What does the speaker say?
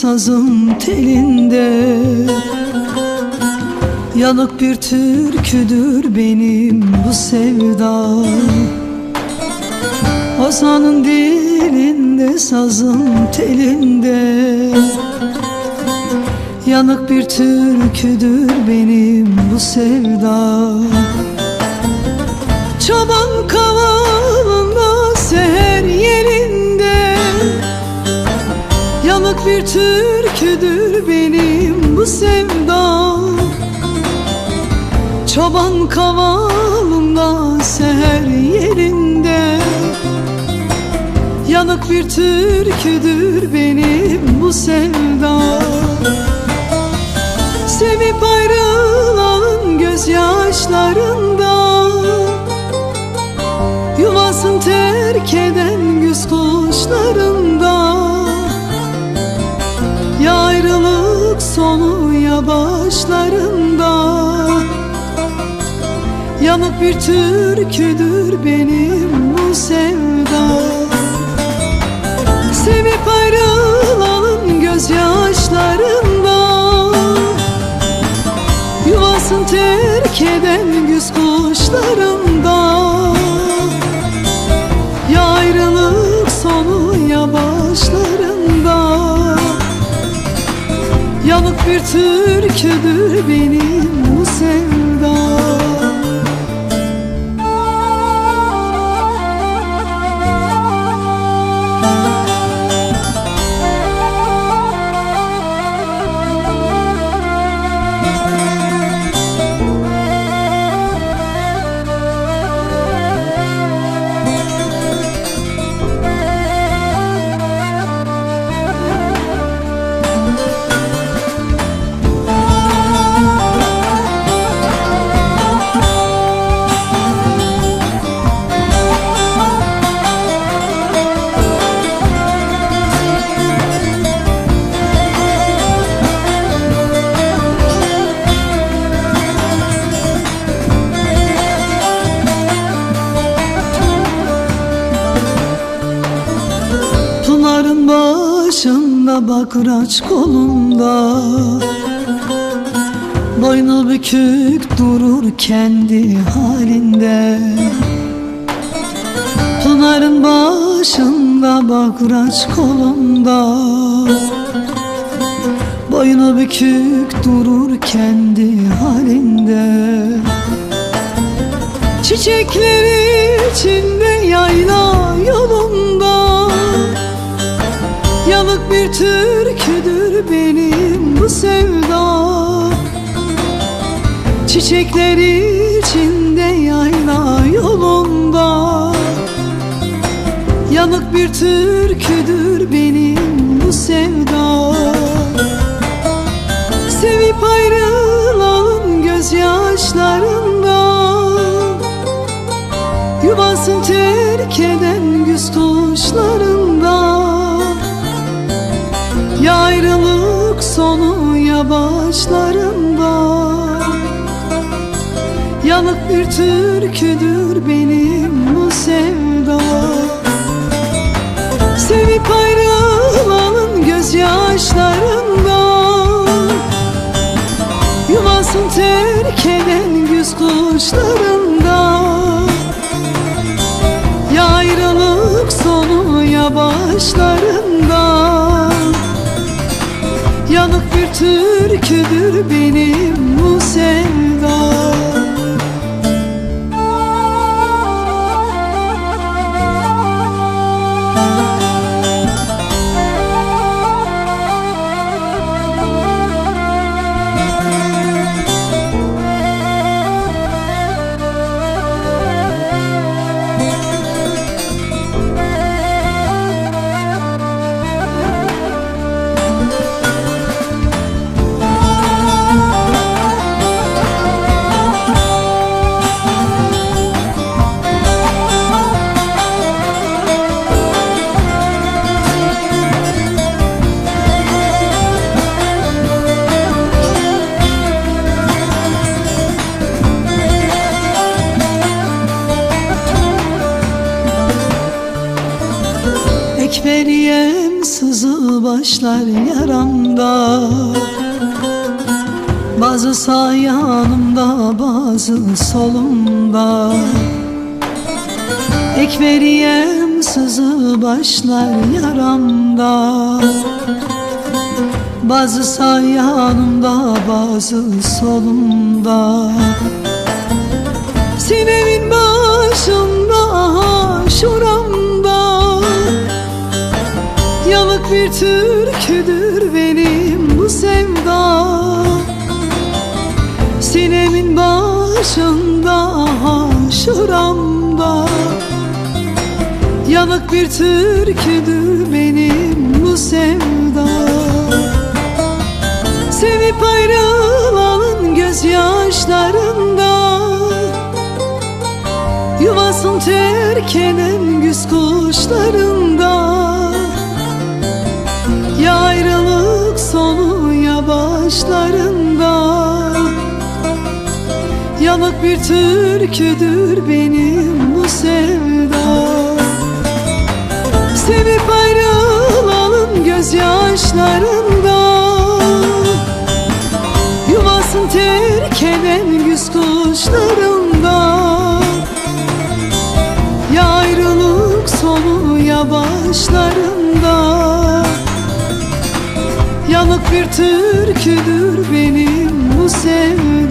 Sazım telinde. Yanık bir türküdür benim bu sevda. Ozan'ın dilinde sazım telinde. Yanık bir türküdür benim bu sevda. Çoban kavalında seher Yanık bir türküdür benim bu sevda. Çoban kavalında seher yerinde. Yanık bir türküdür benim bu sevda sonu ya başlarında Yanık bir türküdür benim bu sevda. Sevip ayrılan gözyaşlarında. Yuvasını terk eden güz kuşlarında bir türküdür benim bu sevda başında bakıraç kolunda. Boynu bükük durur kendi halinde. Pınarın başında bakıraç kolunda. Boynu bükük durur kendi halinde. Çiçekleri içinde bir türküdür benim bu sevda. Çiçekleri içinde yayla yolunda. Yanık bir türküdür benim bu sevda. Sevip ayrılan gözyaşlarında Yuvasını terk eden güz kuşlarında ayrılık sonu ya başlarında Yanık bir türküdür benim bu sevda Sevip ayrılanın gözyaşlarında. Yuvasını terk eden güz kuşlarında. Ya ayrılık sonu ya türküdür benim bu sevda başlar yaramda. Bazı sağ yanımda bazı solumda. Ekberiyem sızı başlar yaramda. Bazı sağ yanımda bazı solumda. Sinemin başında şuramda Yanık bir türküdür benim bu sevda. Sinemin başında şuramda Yanık bir türküdür benim bu sevda. Sevip ayrılanın gözyaşlarında. Yuvasını terk eden güz kuşlarında sonu ya başlarında Yanık bir türküdür benim bu sevda. Sevip ayrılanın gözyaşlarında. Yuvasını terk eden güz kuşlarında. Ya ayrılık sonu ya bir türküdür benim bu sevdiğim